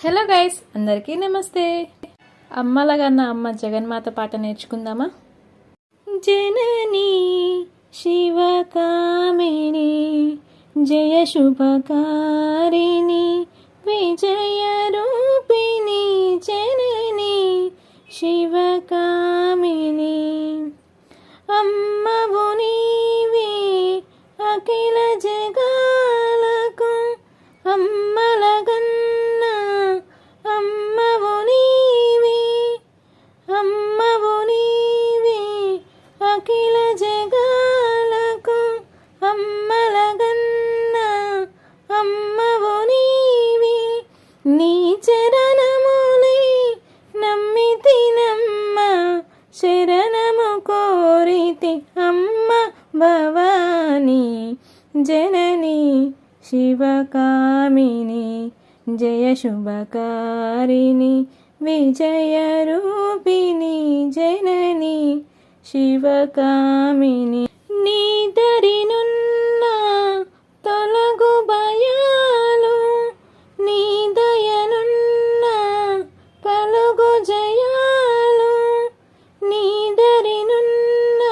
Hello guys అందరికీ నమస్తే. అమ్మలగన్న అమ్మ జగన్మాత పాట నేర్చుకుందామా? జనని శివకామిని జయ శుభకారిణి విజయ రూపిణి జనని శివకామిని అమ్మవు నీవే అఖిల అఖిల జగాలకు అమ్మలగన్న అమ్మవు నీవి. నీ చరణములే నమ్మితినమ్మ శరణము కోరితి అమ్మ భవాని. జనని శివకామిని జయ శుభకారిణి విజయ రూపిణి జనని. శివకామిని నీదరినున్న తొలగు భయాలు నీదయనున్న పలుగు కలుగు జయాలు నీదరినున్న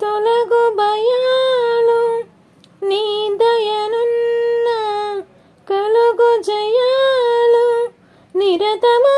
తొలగు భయాలు నీదయనున్న కలుగు జయాలు నిరతము